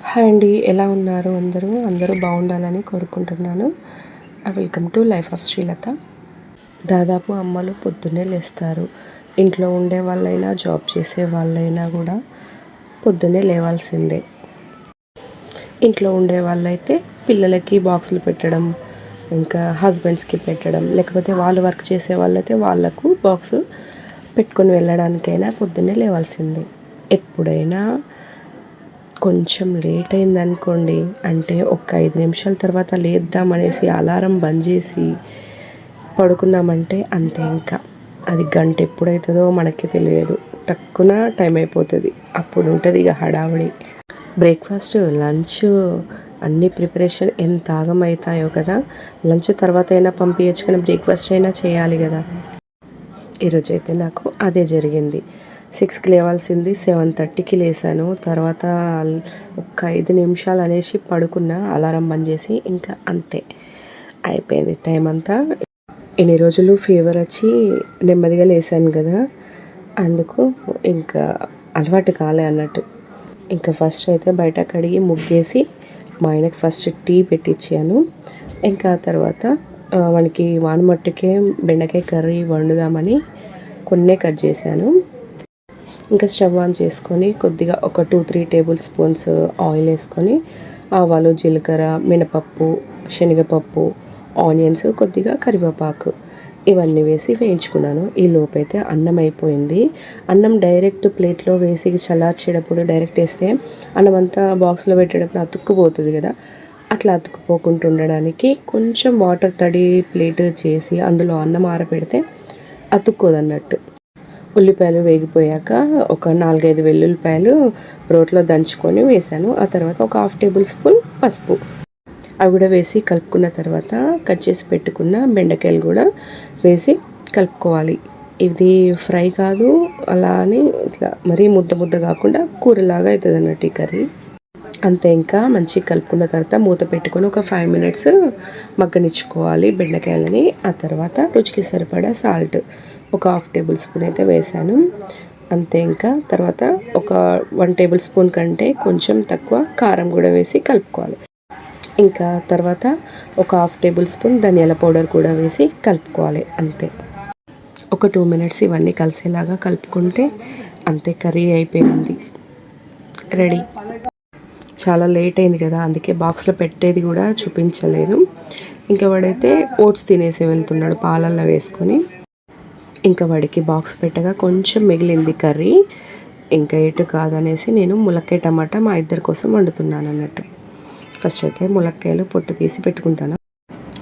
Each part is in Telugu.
హాయ్ అండి. ఎలా ఉన్నారు అందరూ? అందరూ బాగుండాలని కోరుకుంటున్నాను. Welcome to life of Srilatha దాదాపు అమ్మలు పొద్దున్నే లేస్తారు. ఇంట్లో ఉండే వాళ్ళైనా జాబ్ చేసే వాళ్ళైనా కూడా పొద్దున్నే లేవాల్సిందే. ఇంట్లో ఉండే వాళ్ళైతే పిల్లలకి బాక్సులు పెట్టడం ఇంకా హస్బెండ్స్కి పెట్టడం లేకపోతే వాళ్ళు వర్క్ చేసే వాళ్ళైతే వాళ్ళకు బాక్స్ పెట్టుకొని వెళ్ళడానికైనా పొద్దున్నే లేవాల్సిందే. ఎప్పుడైనా కొంచెం లేట్ అయిందనుకోండి అంటే ఒక ఐదు నిమిషాల తర్వాత లేద్దామనేసి అలారం బంద్ చేసి పడుకున్నామంటే అంతే ఇంకా. అది గంట ఎప్పుడవుతుందో మనకి తెలియదు. టక్కున టైం అయిపోతుంది. అప్పుడు ఉంటుంది ఇక హడావుడి. బ్రేక్ఫాస్ట్ లంచ్ అన్ని ప్రిపరేషన్ ఎంత ఆగమవుతాయో కదా. లంచ్ తర్వాత అయినా పంపించచ్చు కానీ బ్రేక్ఫాస్ట్ అయినా చేయాలి కదా. ఈరోజైతే నాకు అదే జరిగింది. సిక్స్కి లేవాల్సింది సెవెన్ థర్టీకి లేసాను తర్వాత ఒక ఐదు నిమిషాలు అనేసి పడుకున్న అలారం బంద్ చేసి ఇంకా అంతే. అయిపోయింది టైం అంతా. ఎన్ని రోజులు ఫీవర్ వచ్చి నెమ్మదిగా లేసాను కదా అందుకు ఇంకా అలవాటు కాలే అన్నట్టు. ఇంకా ఫస్ట్ అయితే బయట కడిగి ముగ్గేసి మా ఆయనకి ఫస్ట్ టీ పెట్టించాను ఇంకా తర్వాత వానికి వానమట్టుకే బెండకాయ కర్రీ వండుదామని కొన్నే కట్ చేశాను. ఇంకా స్టవ్ ఆన్ చేసుకొని కొద్దిగా ఒక two three tablespoons oil వేసుకొని ఆవాలు జీలకర్ర మినపప్పు శనగపప్పు ఆనియన్స్ కొద్దిగా కరివేపాకు ఇవన్నీ వేసి వేయించుకున్నాను. ఈ లోపైతే అన్నం అయిపోయింది. అన్నం డైరెక్ట్ ప్లేట్లో వేసి చల్లార్చేటప్పుడు డైరెక్ట్ వేస్తే అన్నం అంతా బాక్స్లో పెట్టేటప్పుడు అతుక్కుపోతుంది కదా. అట్లా అతుక్కుపోకుండా ఉండడానికి కొంచెం వాటర్ తడి ప్లేట్ చేసి అందులో అన్నం ఆరపెడితే అతుక్కోదన్నట్టు. ఉల్లిపాయలు వేగిపోయాక ఒక నాలుగైదు వెల్లుల్లిపాయలు రోట్లో దంచుకొని వేసాను ఆ తర్వాత ఒక హాఫ్ టేబుల్ స్పూన్ పసుపు. అవి కూడా వేసి కలుపుకున్న తర్వాత కట్ చేసి పెట్టుకున్న బెండకాయలు కూడా వేసి కలుపుకోవాలి. ఇది ఫ్రై కాదు అలా అని ఇట్లా మరీ ముద్ద ముద్ద కాకుండా కూరలాగా అవుతుంది అన్నట్టు ఈ కర్రీ. అంతే ఇంకా మంచిగా కలుపుకున్న తర్వాత మూత పెట్టుకొని ఒక ఫైవ్ మినిట్స్ మగ్గనిచ్చుకోవాలి బెండకాయలని. ఆ తర్వాత రుచికి సరిపడా సాల్ట్. ఒక హాఫ్ టేబుల్ స్పూన్ అయితే వేసాను అంతే ఇంకా. తర్వాత ఒక వన్ టేబుల్ స్పూన్ కంటే కొంచెం తక్కువ కారం కూడా వేసి కలుపుకోవాలి. ఇంకా తర్వాత ఒక హాఫ్ టేబుల్ స్పూన్ ధనియాల పౌడర్ కూడా వేసి కలుపుకోవాలి. అంతే. ఒక టూ మినిట్స్ ఇవన్నీ కలిసేలాగా కలుపుకుంటే అంతే కర్రీ అయిపోయింది. రెడీ. చాలా లేట్ అయింది కదా అందుకే బాక్స్లో పెట్టేది కూడా చూపించలేదు. ఇంకా వాడైతే ఓట్స్ తినేసి వెళ్తున్నాడు పాలల్లో వేసుకొని. ఇంకా వాడికి బాక్స్ పెట్టగా కొంచెం మిగిలింది కర్రీ. ఇంకా ఎటు కాదనేసి నేను ములక్కాయ టమాటా మా ఇద్దరి కోసం వండుతున్నాను అన్నట్టు. ఫస్ట్ అయితే ములక్కాయలు పొట్టు తీసి పెట్టుకుంటాను.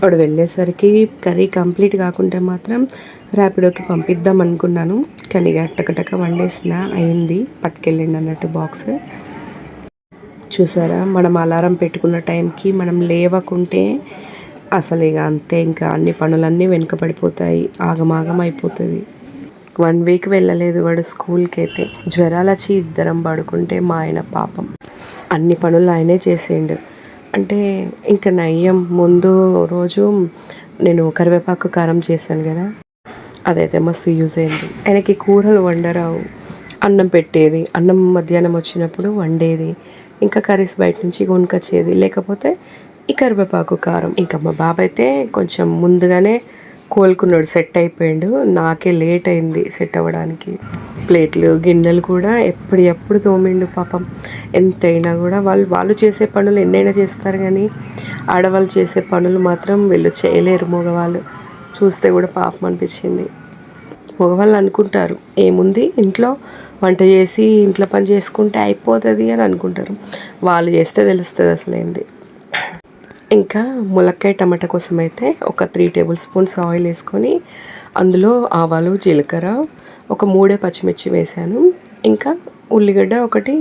వాడు వెళ్ళేసరికి కర్రీ కంప్లీట్ కాకుంటే మాత్రం ర్యాపిడోకి పంపిద్దాం అనుకున్నాను. కానీ టకటక వండేసిన అయింది. పట్టుకెళ్ళండి అన్నట్టు బాక్స్ చూసారా? మనం అలారం పెట్టుకున్న టైంకి మనం లేవకుంటే అసలు ఇక అంతే ఇంకా అన్ని పనులన్నీ వెనుకబడిపోతాయి ఆగమాగం అయిపోతుంది వన్ వీక్ వెళ్ళలేదు వాడు స్కూల్కి అయితే జ్వరాలు వచ్చి ఇద్దరం పడుకుంటే మా ఆయన పాపం. అన్ని పనులు ఆయనే చేసేయండు. అంటే ఇంకా నయ్యం ముందు రోజు నేను కరివేపాకు కారం చేశాను కదా అదైతే మస్తు యూజ్ అయింది. ఆయనకి కూరలు వండరావు. అన్నం పెట్టేది అన్నం మధ్యాహ్నం వచ్చినప్పుడు వండేది. ఇంకా కర్రీస్ బయట నుంచి కొనుకొచ్చేది. లేకపోతే ఈ కరివేపాకు కారం. ఇంకా మా బాబు అయితే కొంచెం ముందుగానే కోలుకున్నాడు సెట్ అయిపోయాడు. నాకే లేట్ అయింది సెట్ అవ్వడానికి. ప్లేట్లు గిన్నెలు కూడా ఎప్పుడు ఎప్పుడు తోమిండు పాపం. ఎంతైనా కూడా వాళ్ళు వాళ్ళు చేసే పనులు ఎన్నైనా చేస్తారు కానీ ఆడవాళ్ళు చేసే పనులు మాత్రం వీళ్ళు చేయలేరు మగవాళ్ళు. చూస్తే కూడా పాపం అనిపించింది. మగవాళ్ళు అనుకుంటారు ఏముంది ఇంట్లో వంట చేసి ఇంట్లో పని చేసుకుంటే అయిపోతుంది అని అనుకుంటారు. వాళ్ళు చేస్తే తెలుస్తుంది అసలు ఏంది ఇంకా ములక్కాయ టమాటా కోసం అయితే ఒక త్రీ టేబుల్ స్పూన్స్ ఆయిల్ వేసుకొని అందులో ఆవాలు జీలకర్ర ఒక మూడే పచ్చిమిర్చి వేసాను. ఇంకా ఉల్లిగడ్డ ఒకటి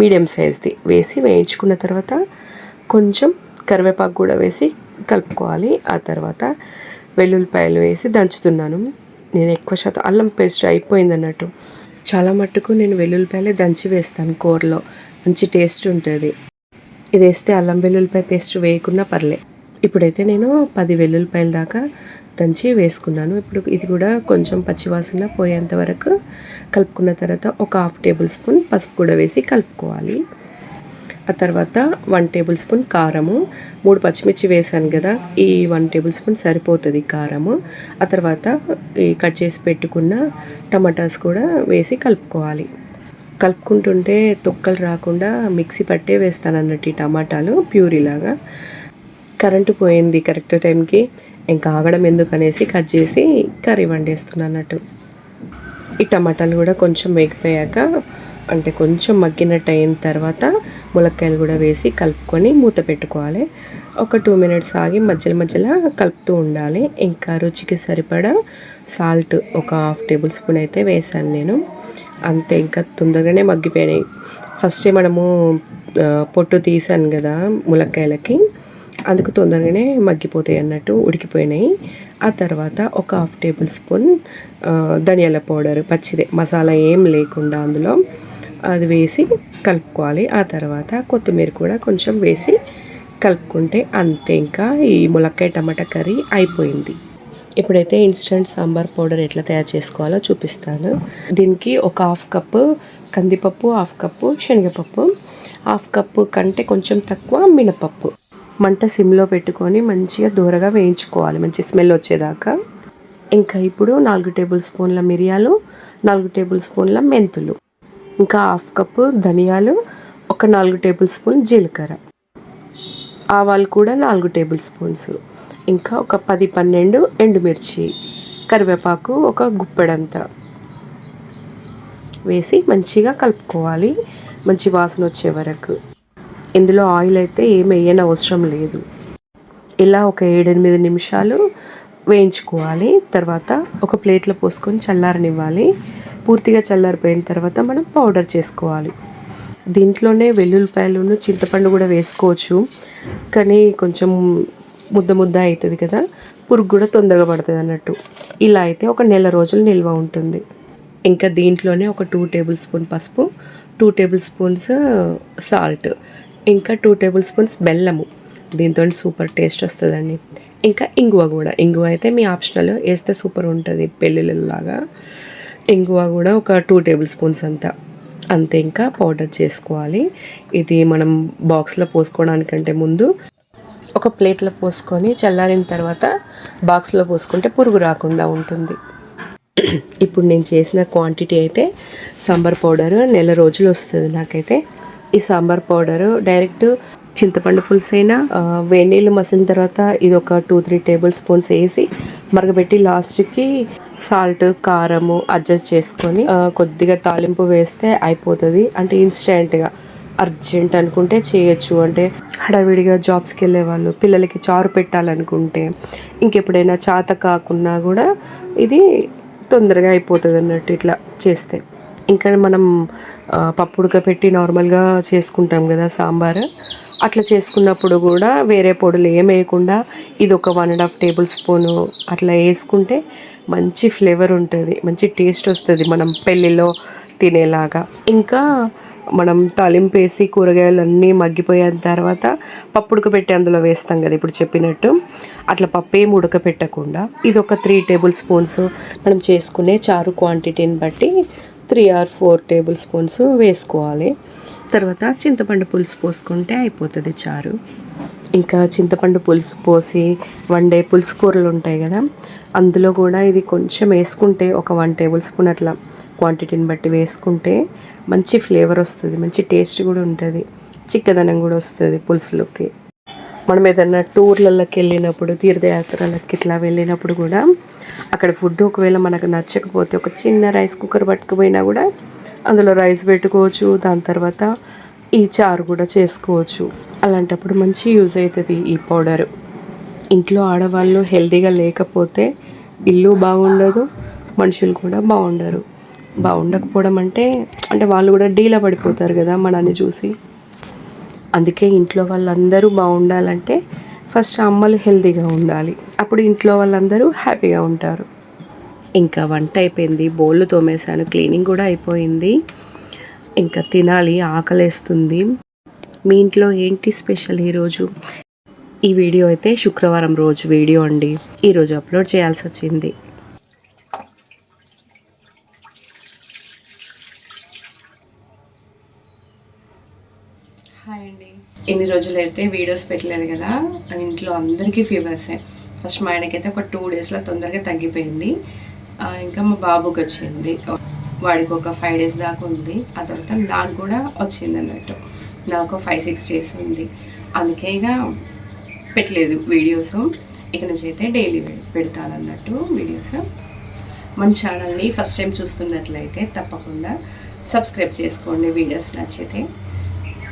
మీడియం సైజ్ది వేసి వేయించుకున్న తర్వాత కొంచెం కరివేపాకు కూడా వేసి కలుపుకోవాలి. ఆ తర్వాత వెల్లుల్లిపాయలు వేసి దంచుతున్నాను. నేను ఎక్కువ శాతం అల్లం పేస్ట్ అయిపోయింది అన్నట్టు చాలా మట్టుకు నేను వెల్లుల్లిపాయలే దంచి వేస్తాను కూరలో. మంచి టేస్ట్ ఉంటుంది. ఇది వేస్తే అల్లం వెల్లుల్లిపాయ పేస్ట్ వేయకుండా పర్లే. ఇప్పుడైతే నేను పది వెల్లుల్లిపాయల దాకా దంచి వేసుకున్నాను. ఇప్పుడు ఇది కూడా కొంచెం పచ్చివాసన పోయేంత వరకు కలుపుకున్న తర్వాత ఒక హాఫ్ టేబుల్ స్పూన్ పసుపు కూడా వేసి కలుపుకోవాలి. ఆ తర్వాత వన్ టేబుల్ స్పూన్ కారము. మూడు పచ్చిమిర్చి వేసాను కదా ఈ వన్ టేబుల్ స్పూన్ సరిపోతుంది కారము. ఆ తర్వాత ఈ కట్ చేసి పెట్టుకున్న టమాటాస్ కూడా వేసి కలుపుకోవాలి. కలుపుకుంటుంటే తొక్కలు రాకుండా మిక్సీ పట్టే వేస్తాను అన్నట్టు ఈ టమాటాలు ప్యూరీలాగా. కరెంటు పోయింది కరెక్ట్ టైంకి. ఇంకా ఆగడం ఎందుకనేసి కట్ చేసి కర్రీ వండేస్తున్నాను అన్నట్టు ఈ టమాటాలు కూడా కొంచెం వేగిపోయాక అంటే కొంచెం మగ్గినట్టు అయిన తర్వాత ములక్కాయలు కూడా వేసి కలుపుకొని మూత పెట్టుకోవాలి. ఒక టూ మినిట్స్ ఆగి మధ్యలో మధ్యలో కలుపుతూ ఉండాలి. ఇంకా రుచికి సరిపడా సాల్ట్ ఒక హాఫ్ టేబుల్ స్పూన్ అయితే వేసాను నేను. అంతే ఇంకా తొందరగానే మగ్గిపోయినాయి. ఫస్టే మనము పొట్టు తీసాను కదా ములక్కాయలకి అందుకు తొందరగానే మగ్గిపోతాయి అన్నట్టు ఉడికిపోయినాయి. ఆ తర్వాత ఒక హాఫ్ టేబుల్ స్పూన్ ధనియాల పౌడర్ పచ్చిదే మసాలా ఏం లేకుండా అందులో అది వేసి కలుపుకోవాలి. ఆ తర్వాత కొత్తిమీర కూడా కొంచెం వేసి కలుపుకుంటే అంతే ఇంకా ఈ ములక్కాయ టమాటా కర్రీ అయిపోయింది. ఇప్పుడైతే ఇన్స్టంట్ సాంబార్ పౌడర్ ఎట్లా తయారు చేసుకోవాలో చూపిస్తాను. దీనికి ఒక హాఫ్ కప్పు కందిపప్పు హాఫ్ కప్పు శనగపప్పు హాఫ్ కప్పు కంటే కొంచెం తక్కువ మినపప్పు. మంట సిమ్లో పెట్టుకొని మంచిగా దూరగా వేయించుకోవాలి మంచి స్మెల్ వచ్చేదాకా. ఇంకా ఇప్పుడు నాలుగు టేబుల్ స్పూన్ల మిరియాలు నాలుగు టేబుల్ స్పూన్ల మెంతులు ఇంకా హాఫ్ కప్పు ధనియాలు ఒక నాలుగు టేబుల్ స్పూన్ జీలకర్ర. ఆవాలు కూడా నాలుగు టేబుల్ స్పూన్స్. ఇంకా ఒక పది పన్నెండు ఎండుమిర్చి కరివేపాకు ఒక గుప్పెడంత వేసి మంచిగా కలుపుకోవాలి. మంచి వాసన వచ్చే వరకు. ఇందులో ఆయిల్ అయితే ఏం వేయని అవసరం లేదు. ఇలా ఒక ఏడెనిమిది నిమిషాలు వేయించుకోవాలి. తర్వాత ఒక ప్లేట్లో పోసుకొని చల్లారనివ్వాలి. పూర్తిగా చల్లారిపోయిన తర్వాత మనం పౌడర్ చేసుకోవాలి. దీంట్లోనే వెల్లుల్లిపాయలను చింతపండు కూడా వేసుకోవచ్చు. కానీ కొంచెం ముద్ద ముద్ద అవుతుంది కదా పురుగు కూడా తొందరగా పడుతుంది అన్నట్టు. ఇలా అయితే ఒక నెల రోజులు నిల్వ ఉంటుంది. ఇంకా దీంట్లోనే ఒక టూ టేబుల్ స్పూన్ పసుపు టూ టేబుల్ స్పూన్స్ సాల్ట్ ఇంకా టూ టేబుల్ స్పూన్స్ బెల్లము. దీంతో సూపర్ టేస్ట్ వస్తుందండి. ఇంకా ఇంగువ కూడా. ఇంగువ అయితే మీ ఆప్షనల్ వేస్తే సూపర్ ఉంటుంది పెళ్ళిళ్ళలాగా. ఇంగువ కూడా ఒక టూ టేబుల్ స్పూన్స్ అంతా. అంతే ఇంకా పౌడర్ చేసుకోవాలి. ఇది మనం బాక్స్లో పోసుకోవడానికంటే ముందు ఒక ప్లేట్లో పోసుకొని చల్లారిన తర్వాత బాక్స్లో పోసుకుంటే పురుగు రాకుండా ఉంటుంది. ఇప్పుడు నేను చేసిన క్వాంటిటీ అయితే సాంబార్ పౌడర్ నెల రోజులు వస్తుంది నాకైతే. ఈ సాంబార్ పౌడర్ డైరెక్ట్ చింతపండు పులుసు అయినా వేడి నీళ్ళు మసిలిన తర్వాత ఇది ఒక టూ త్రీ టేబుల్ స్పూన్స్ వేసి మరగబెట్టి లాస్ట్కి సాల్ట్ కారము అడ్జస్ట్ చేసుకొని కొద్దిగా తాలింపు వేస్తే అయిపోతుంది. అంటే ఇన్స్టెంట్గా. అర్జెంట్ అనుకుంటే చేయొచ్చు. అంటే హడావిడిగా జాబ్స్కి వెళ్ళే వాళ్ళు పిల్లలకి చారు పెట్టాలనుకుంటే ఇంకెప్పుడైనా చాత కాకున్నా కూడా ఇది తొందరగా అయిపోతుంది అన్నట్టు ఇట్లా చేస్తే. ఇంకా మనం ఆ, పెట్టి నార్మల్గా చేసుకుంటాం కదా సాంబార్. అట్లా చేసుకున్నప్పుడు కూడా వేరే పొడులు ఏం వేయకుండా ఇది ఒక one and half tablespoon అట్లా వేసుకుంటే మంచి ఫ్లేవర్ ఉంటుంది మంచి టేస్ట్ వస్తుంది మనం పెళ్ళిలో తినేలాగా. ఇంకా మనం తాలింపు వేసి కూరగాయలు అన్నీ మగ్గిపోయిన తర్వాత పప్పు ఉడకబెట్టి అందులో వేస్తాం కదా ఇప్పుడు చెప్పినట్టు. అట్లా పప్పు ఏం ఉడకపెట్టకుండా ఇది ఒక త్రీ టేబుల్ స్పూన్స్ మనం చేసుకునే చారు క్వాంటిటీని బట్టి three or four tablespoons వేసుకోవాలి. తర్వాత చింతపండు పులుసు పోసుకుంటే అయిపోతుంది చారు. ఇంకా చింతపండు పులుసు పోసి వండే పులుసు కూరలు ఉంటాయి కదా అందులో కూడా ఇది కొంచెం వేసుకుంటే ఒక వన్ టేబుల్ స్పూన్ అట్లా క్వాంటిటీని బట్టి వేసుకుంటే మంచి ఫ్లేవర్ వస్తుంది మంచి టేస్ట్ కూడా ఉంటుంది చిక్కదనం కూడా వస్తుంది పులుసులోకి. మనం ఏదన్నా టూర్లలోకి వెళ్ళినప్పుడు తీర్థయాత్రలకి ఇట్లా వెళ్ళినప్పుడు కూడా అక్కడ ఫుడ్ ఒకవేళ మనకు నచ్చకపోతే ఒక చిన్న రైస్ కుక్కర్ పట్టుకుపోయినా కూడా అందులో రైస్ పెట్టుకోవచ్చు దాని తర్వాత ఈ చారు కూడా చేసుకోవచ్చు. అలాంటప్పుడు మంచి యూజ్ అవుతుంది ఈ పౌడర్. ఇంట్లో ఆడవాళ్ళు హెల్తీగా లేకపోతే ఇల్లు బాగుండదు మనుషులు కూడా బాగుండరు. బాగుండకపోవడం అంటే అంటే వాళ్ళు కూడా డీలా పడిపోతారు కదా మనల్ని చూసి. అందుకే ఇంట్లో వాళ్ళందరూ బాగుండాలంటే ఫస్ట్ అమ్మలు హెల్తీగా ఉండాలి. అప్పుడు ఇంట్లో వాళ్ళందరూ హ్యాపీగా ఉంటారు. ఇంకా వంట అయిపోయింది బోళ్ళు తోమేశాను క్లీనింగ్ కూడా అయిపోయింది. ఇంకా తినాలి ఆకలేస్తుంది. మీ ఇంట్లో ఏంటి స్పెషల్ ఈరోజు? ఈ వీడియో అయితే శుక్రవారం రోజు వీడియో అండి. ఈరోజు అప్లోడ్ చేయాల్సి వచ్చింది హాయ్ అండి అండి ఎన్ని రోజులైతే వీడియోస్ పెట్టలేదు కదా ఇంట్లో అందరికీ ఫీవర్సే ఫస్ట్ మా ఆయనకైతే ఒక టూ డేస్లో తొందరగా తగ్గిపోయింది. ఇంకా మా బాబుకి వచ్చింది. వాడికి ఒక ఫైవ్ డేస్ దాకా ఉంది. ఆ తర్వాత నాకు కూడా వచ్చింది అన్నట్టు. నాకు ఫైవ్ సిక్స్ డేస్ ఉంది. అందుకే ఇక పెట్టలేదు వీడియోస్ ఇక నుంచి అయితే డైలీ పెడతాను అన్నట్టు వీడియోస్ మన ఛానల్ని ఫస్ట్ టైం చూస్తున్నట్లయితే తప్పకుండా సబ్స్క్రైబ్ చేసుకోండి. వీడియోస్ నచ్చితే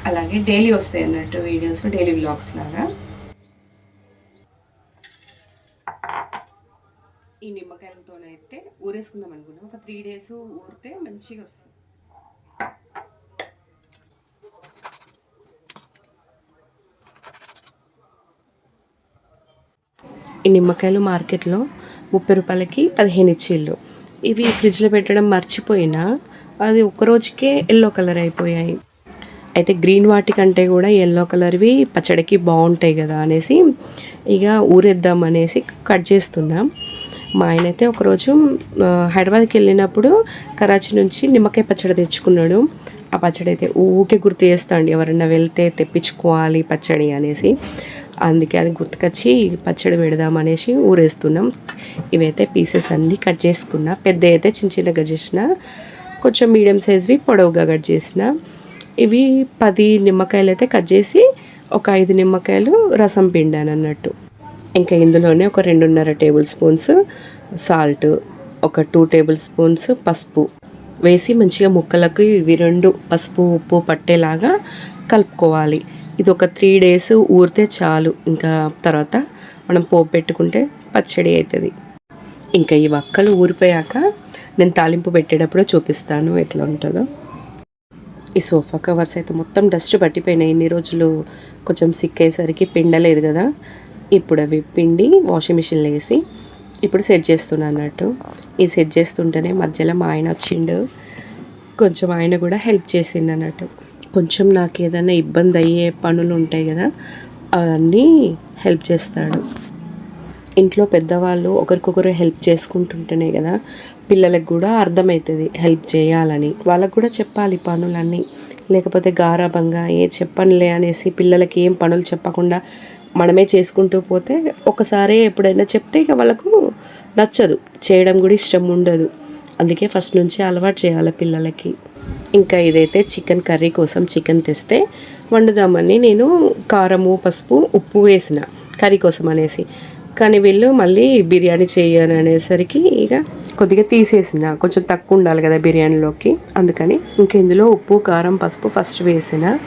అలాగే డైలీ వస్తాయి అన్నట్టు వీడియోస్ డైలీ బ్లాగ్స్ లాగా. ఈ నిమ్మకాయలతోనైతే ఊరేసుకుందాం అనుకున్నాం ఒక త్రీ డేస్ ఊరితే మంచిగా వస్తుంది. ఈ నిమ్మకాయలు మార్కెట్లో ముప్పై రూపాయలకి పదిహేను ఇచ్చిళ్ళు. ఇవి ఫ్రిడ్జ్లో పెట్టడం మర్చిపోయినా అది ఒక రోజుకే ఎల్లో కలర్ అయిపోయాయి. అయితే గ్రీన్ వాటి కంటే కూడా ఎల్లో కలర్వి పచ్చడికి బాగుంటాయి కదా అనేసి ఇక ఊరేద్దాం అనేసి కట్ చేస్తున్నాం. మా ఆయన అయితే ఒకరోజు హైదరాబాద్కి వెళ్ళినప్పుడు కరాచీ నుంచి నిమ్మకాయ పచ్చడి తెచ్చుకున్నాడు. ఆ పచ్చడి అయితే ఊకే గుర్తు చేస్తా అండి. ఎవరన్నా వెళ్తే తెప్పించుకోవాలి పచ్చడి అనేసి. అందుకే అది గుర్తుకొచ్చి పచ్చడి పెడదాం అనేసి ఊరేస్తున్నాం. ఇవైతే పీసెస్ అన్నీ కట్ చేసుకున్నా. పెద్ద అయితే చిన్న చిన్నగా చేసిన. కొంచెం మీడియం సైజ్వి పొడవుగా కట్ చేసిన. ఇవి పది నిమ్మకాయలు అయితే కట్ చేసి ఒక ఐదు నిమ్మకాయలు రసం పిండాను అన్నట్టు ఇంకా ఇందులోనే ఒక రెండున్నర టేబుల్ స్పూన్స్ సాల్ట్ ఒక టూ టేబుల్ స్పూన్స్ పసుపు వేసి మంచిగా ముక్కలకు ఇవి రెండు పసుపు ఉప్పు పట్టేలాగా కలుపుకోవాలి. ఇది ఒక త్రీ డేస్ ఊరితే చాలు. ఇంకా తర్వాత మనం పోపు పెట్టుకుంటే పచ్చడి అవుతుంది ఇంకా ఈ వక్కలు ఊరిపోయాక నేను తాలింపు పెట్టేటప్పుడు చూపిస్తాను ఎట్లా ఉంటుందో. ఈ సోఫా కవర్స్ అయితే మొత్తం డస్ట్ పట్టిపోయినాయి. ఇన్ని రోజులు కొంచెం సిక్ అయ్యేసరికి పిండలేదు కదా. ఇప్పుడు అవి పిండి వాషింగ్ మిషన్లో వేసి ఇప్పుడు సెట్ చేస్తున్నా అన్నట్టు. ఈ సెట్ చేస్తుంటేనే మధ్యలో మా ఆయన వచ్చిండు. కొంచెం ఆయన కూడా హెల్ప్ చేసిండు అన్నట్టు. కొంచెం నాకు ఏదైనా ఇబ్బంది అయ్యే పనులు ఉంటాయి కదా అవన్నీ హెల్ప్ చేస్తాడు. ఇంట్లో పెద్దవాళ్ళు ఒకరికొకరు హెల్ప్ చేసుకుంటుంటేనే కదా పిల్లలకు కూడా అర్థమవుతుంది హెల్ప్ చేయాలని. వాళ్ళకు కూడా చెప్పాలి పనులన్నీ. లేకపోతే గారాభంగా ఏ చెప్పనులే అనేసి పిల్లలకి ఏం పనులు చెప్పకుండా మనమే చేసుకుంటూ పోతే ఒకసారి ఎప్పుడైనా చెప్తే ఇక వాళ్ళకు నచ్చదు. చేయడం కూడా ఇష్టం ఉండదు. అందుకే ఫస్ట్ నుంచి అలవాటు చేయాలి పిల్లలకి. ఇంకా ఇదైతే చికెన్ కర్రీ కోసం చికెన్ తెస్తే వండుదామని నేను కారము పసుపు ఉప్పు వేసిన కర్రీ కోసం అనేసి. కానీ వీళ్ళు మళ్ళీ బిర్యానీ చేయను అనేసరికి ఇక కొద్దిగా తీసేసిన. కొంచెం తక్కువ ఉండాలి కదా బిర్యానీలోకి. అందుకని ఇంక ఇందులో ఉప్పు కారం పసుపు ఫస్ట్ వేసిన.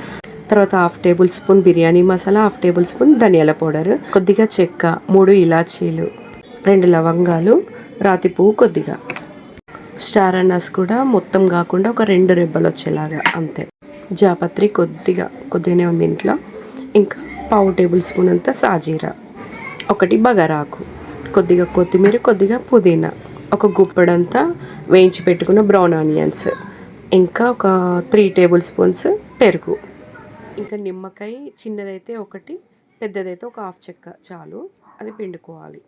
తర్వాత half tablespoon biryani masala half tablespoon ధనియాల పౌడర్ కొద్దిగా చెక్క మూడు ఇలాచీలు రెండు లవంగాలు రాతి పువ్వు కొద్దిగా. స్టార్ అన్నస్ కూడా మొత్తం కాకుండా ఒక రెండు రెబ్బలు వచ్చేలాగా అంతే. జాపత్రి కొద్దిగా కొద్దిగానే ఉంది ఇంట్లో. ఇంకా పావు టేబుల్ స్పూన్ అంతా సాజీరా. ఒకటి బగారాకు. కొద్దిగా కొత్తిమీర కొద్దిగా పుదీనా. ఒక గుప్పెడంతా వేయించి పెట్టుకున్న బ్రౌన్ ఆనియన్స్ ఇంకా ఒక త్రీ టేబుల్ స్పూన్స్ పెరుగు. ఇంకా నిమ్మకాయ చిన్నదైతే ఒకటి పెద్దదైతే ఒక హాఫ్ చెక్క చాలు అది పిండుకోవాలి.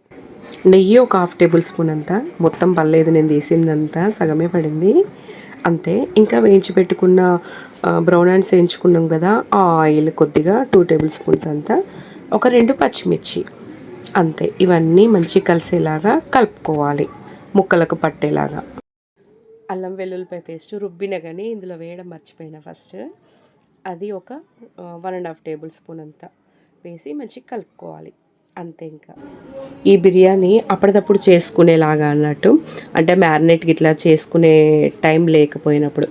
నెయ్యి ఒక హాఫ్ టేబుల్ స్పూన్ అంతా మొత్తం పర్లేదు నేను తీసిందంతా సగమే పడింది. అంతే ఇంకా వేయించి పెట్టుకున్న బ్రౌన్ ఆనియన్స్ వేయించుకున్నాం కదా ఆ ఆయిల్ కొద్దిగా టూ టేబుల్ స్పూన్స్ అంతా ఒక రెండు పచ్చిమిర్చి. అంతే ఇవన్నీ మంచి కలిసేలాగా కలుపుకోవాలి. ముక్కలకు పట్టేలాగా. అల్లం వెల్లుల్లిపాయ పేస్ట్ రుబ్బిన కానీ ఇందులో వేయడం మర్చిపోయిన ఫస్ట్. అది ఒక one and half tablespoon అంతా వేసి మంచిగా కలుపుకోవాలి. అంతే ఇంకా. ఈ బిర్యానీ అప్పటిదప్పుడు చేసుకునేలాగా అన్నట్టు అంటే మ్యారినేట్ ఇట్లా చేసుకునే టైం లేకపోయినప్పుడు.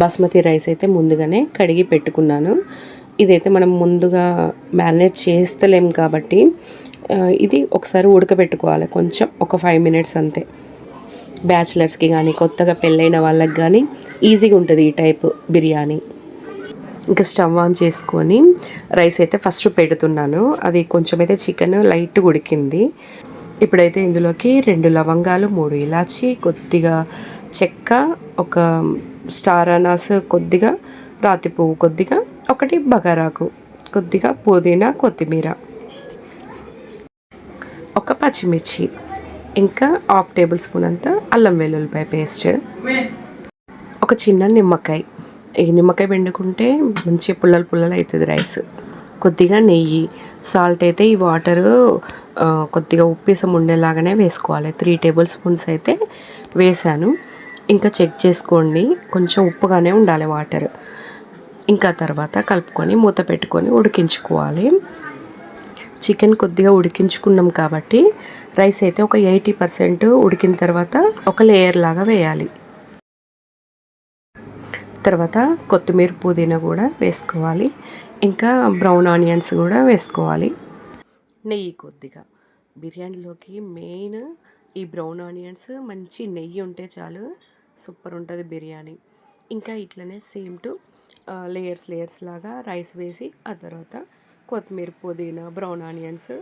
బాస్మతి రైస్ అయితే ముందుగానే కడిగి పెట్టుకున్నాను. ఇదైతే మనం ముందుగా మ్యారినేట్ చేస్తలేం కాబట్టి ఇది ఒకసారి ఉడకబెట్టుకోవాలి. కొంచెం ఒక ఫైవ్ మినిట్స్ అంతే. బ్యాచిలర్స్కి కానీ కొత్తగా పెళ్ళైన వాళ్ళకి కానీ ఈజీగా ఉంటుంది ఈ టైప్ బిర్యానీ. ఇంకా స్టవ్ ఆన్ చేసుకొని రైస్ అయితే ఫస్ట్ పెడుతున్నాను. అది కొంచెం అయితే చికెన్ లైట్ ఉడికింది. ఇప్పుడైతే ఇందులోకి రెండు లవంగాలు మూడు ఇలాచి కొద్దిగా చెక్క ఒక స్టార్ అనాస్ కొద్దిగా రాతి పువ్వు కొద్దిగా ఒకటి బగారాకు కొద్దిగా పుదీనా కొత్తిమీర. ఒక పచ్చిమిర్చి. ఇంకా హాఫ్ టేబుల్ స్పూన్ అంతా అల్లం వెల్లుల్లిపాయ పేస్ట్. ఒక చిన్న నిమ్మకాయ. ఈ నిమ్మకాయ పిండుకుంటే మంచి పుల్లలు పుల్లలు అవుతుంది రైస్. కొద్దిగా నెయ్యి సాల్ట్ అయితే ఈ వాటర్ కొద్దిగా ఉప్పేసం ఉండేలాగానే వేసుకోవాలి. త్రీ టేబుల్ స్పూన్స్ అయితే వేసాను. ఇంకా చెక్ చేసుకోండి కొంచెం ఉప్పుగానే ఉండాలి వాటర్. ఇంకా తర్వాత కలుపుకొని మూత పెట్టుకొని ఉడికించుకోవాలి. చికెన్ కొద్దిగా ఉడికించుకున్నాం కాబట్టి రైస్ అయితే ఒక ఎయిటీ పర్సెంట్ ఉడికిన తర్వాత ఒక లేయర్ లాగా వేయాలి. తర్వాత కొత్తిమీర పుదీనా కూడా వేసుకోవాలి. ఇంకా బ్రౌన్ ఆనియన్స్ కూడా వేసుకోవాలి. నెయ్యి కొద్దిగా. బిర్యానీలోకి మెయిన్ ఈ బ్రౌన్ ఆనియన్స్ మంచి నెయ్యి ఉంటే చాలు సూపర్ ఉంటుంది బిర్యానీ. ఇంకా ఇట్లనే సేమ్ టు లేయర్స్ లేయర్స్ లాగా రైస్ వేసి ఆ తర్వాత కొత్తిమీర పుదీనా బ్రౌన్ ఆనియన్స్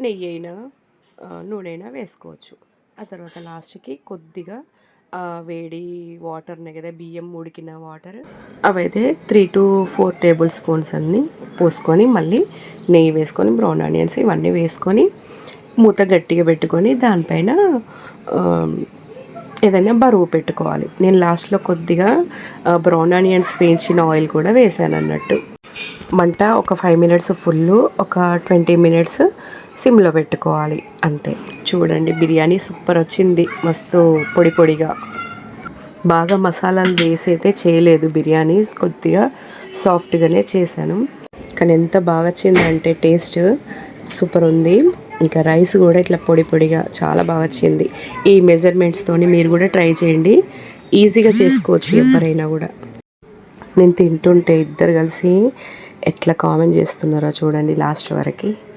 నెయ్యి అయినా నూనె వేసుకోవచ్చు. ఆ తర్వాత లాస్ట్కి కొద్దిగా వేడి వాటర్నే కదా బియ్యం ఉడికిన వాటర్. అవైతే three to four tablespoons అన్ని పోసుకొని మళ్ళీ నెయ్యి వేసుకొని బ్రౌన్ ఆనియన్స్ ఇవన్నీ వేసుకొని మూత గట్టిగా పెట్టుకొని దానిపైన ఏదైనా బరువు పెట్టుకోవాలి. నేను లాస్ట్లో కొద్దిగా బ్రౌన్ ఆనియన్స్ వేయించిన ఆయిల్ కూడా వేసాను అన్నట్టు మంట ఒక ఫైవ్ మినిట్స్ ఫుల్ ఒక ట్వంటీ మినిట్స్ సిమ్లో పెట్టుకోవాలి అంతే. చూడండి బిర్యానీ సూపర్ వచ్చింది. మస్తు పొడి పొడిగా. బాగా మసాలాలు వేసి అయితే చేయలేదు బిర్యానీ. కొద్దిగా సాఫ్ట్గానే చేశాను. కానీ ఎంత బాగా వచ్చిందంటే టేస్ట్ సూపర్ ఉంది. ఇంకా రైస్ కూడా ఇట్లా పొడి పొడిగా చాలా బాగా వచ్చింది. ఈ మెజర్మెంట్స్తోని మీరు కూడా ట్రై చేయండి. ఈజీగా చేసుకోవచ్చు ఎవరైనా కూడా. నేను తింటుంటే ఇద్దరు కలిసి ఎట్లా కామెంట్ చేస్తున్నారో చూడండి లాస్ట్ వరకు.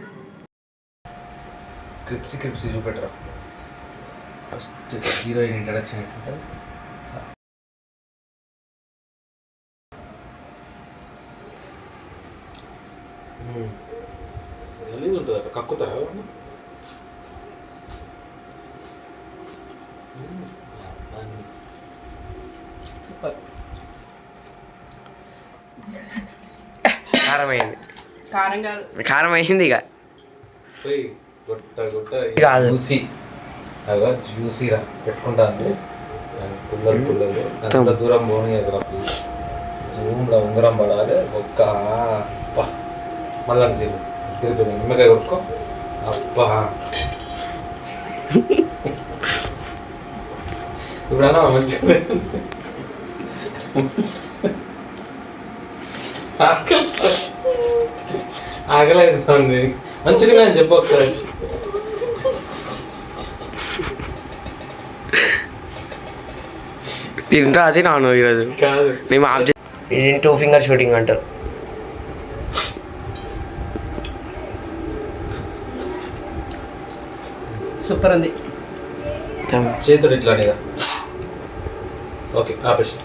క్రిప్సీ క్రిప్సీ చూపెట్టరా ఫస్ట్ హీరోయిన్ ఇంట్రడక్షన్ ఎట్లుంటుంది? గలీజ్ ఉంటుంది? అక్కడ కక్కుతారా సూపర్. కారం అయింది. కారం కాదు. కారం అయింది ఇక. గొట్ట గొట్ట కాదు. జ్యూసీ అగా జ్యూసీరా పెట్టుకుంటాను పుల్లలు పుల్లలు అంత దూరం పోనీ కదా ప్లీజ్ జూమ్లో ఉంగరం పడాలి ఒక్క అప్ప మళ్ళీ సీలు తిరిపోయింది నిమ్మకాయ కొట్టుకో అప్ప ఇప్పుడన్నా మంచిగా ఆకలి ఆకలి అవుతుంది మంచిగా నేను చెప్పు ఒకసారి తింటా అది నాను ఈరోజు. కాదు. మేము ఆఫ్ ఇది టూ ఫింగర్ షూటింగ్ అంటారు. సూపర్ ఉంది. చేతుడు ఇట్లా ఓకే ఆపేసి.